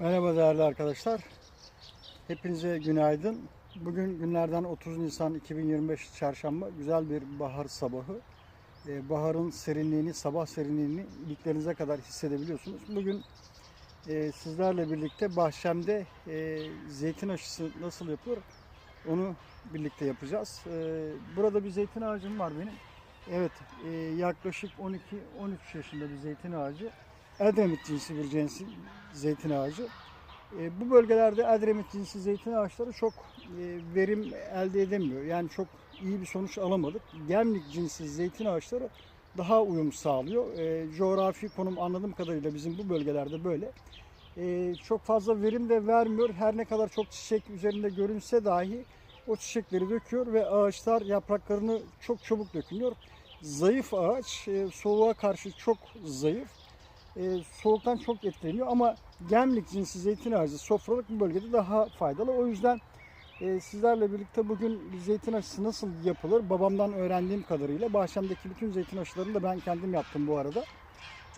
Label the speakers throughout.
Speaker 1: Merhaba değerli arkadaşlar. Hepinize günaydın. Bugün günlerden 30 Nisan 2025 Çarşamba. Güzel bir bahar sabahı. Ee, baharın serinliğini, sabah serinliğini iliklerinize kadar hissedebiliyorsunuz. Bugün e, sizlerle birlikte bahçemde e, zeytin aşısı nasıl yapılır onu birlikte yapacağız. Ee, burada bir zeytin ağacım var benim. Evet, e, yaklaşık 12-13 yaşında bir zeytin ağacı. Edremit cinsi bir cinsi zeytin ağacı. E, bu bölgelerde Edremit cinsi zeytin ağaçları çok e, verim elde edemiyor. Yani çok iyi bir sonuç alamadık. Gemlik cinsi zeytin ağaçları daha uyum sağlıyor. E, coğrafi konum anladığım kadarıyla bizim bu bölgelerde böyle. E, çok fazla verim de vermiyor. Her ne kadar çok çiçek üzerinde görünse dahi o çiçekleri döküyor ve ağaçlar yapraklarını çok çabuk dökülüyor. Zayıf ağaç, e, soğuğa karşı çok zayıf. E, soğuktan çok etkileniyor ama gemlik cinsi zeytin ağacı sofralık bu bölgede daha faydalı. O yüzden e, sizlerle birlikte bugün bir zeytin aşısı nasıl yapılır babamdan öğrendiğim kadarıyla bahçemdeki bütün zeytin aşılarını da ben kendim yaptım bu arada.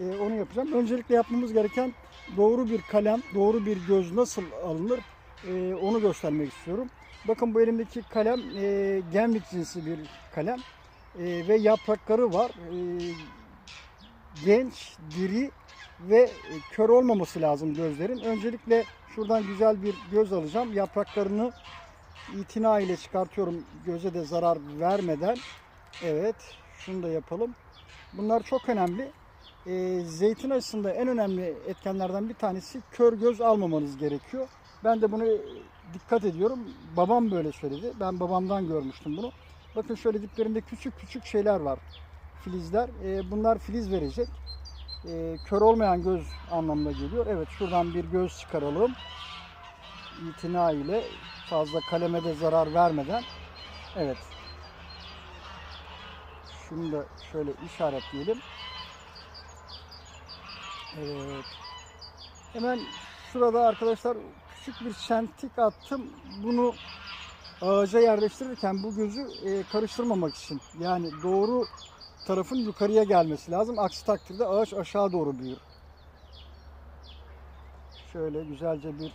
Speaker 1: E, onu yapacağım. Öncelikle yapmamız gereken doğru bir kalem, doğru bir göz nasıl alınır e, onu göstermek istiyorum. Bakın bu elimdeki kalem e, gemlik cinsi bir kalem e, ve yaprakları var. E, genç, diri ve e, kör olmaması lazım gözlerin. Öncelikle şuradan güzel bir göz alacağım. Yapraklarını itina ile çıkartıyorum göze de zarar vermeden. Evet, şunu da yapalım. Bunlar çok önemli. E, zeytin aşısında en önemli etkenlerden bir tanesi kör göz almamanız gerekiyor. Ben de bunu dikkat ediyorum. Babam böyle söyledi. Ben babamdan görmüştüm bunu. Bakın şöyle diplerinde küçük küçük şeyler var. Filizler. E, bunlar filiz verecek. E, kör olmayan göz anlamına geliyor. Evet şuradan bir göz çıkaralım. İtina ile fazla kaleme de zarar vermeden. Evet. Şunu da şöyle işaretleyelim. Evet. Hemen şurada arkadaşlar küçük bir çentik attım. Bunu ağaca yerleştirirken bu gözü e, karıştırmamak için. Yani doğru tarafın yukarıya gelmesi lazım. Aksi takdirde ağaç aşağı doğru büyür. Şöyle güzelce bir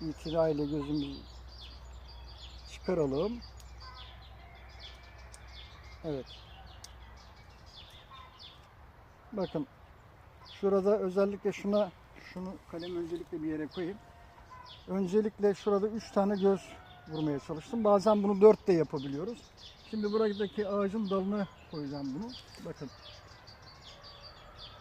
Speaker 1: itila ile gözümüzü çıkaralım. Evet. Bakın şurada özellikle şuna şunu kalem öncelikle bir yere koyayım. Öncelikle şurada 3 tane göz vurmaya çalıştım. Bazen bunu 4 de yapabiliyoruz. Şimdi buradaki ağacın dalına koyacağım bunu. Bakın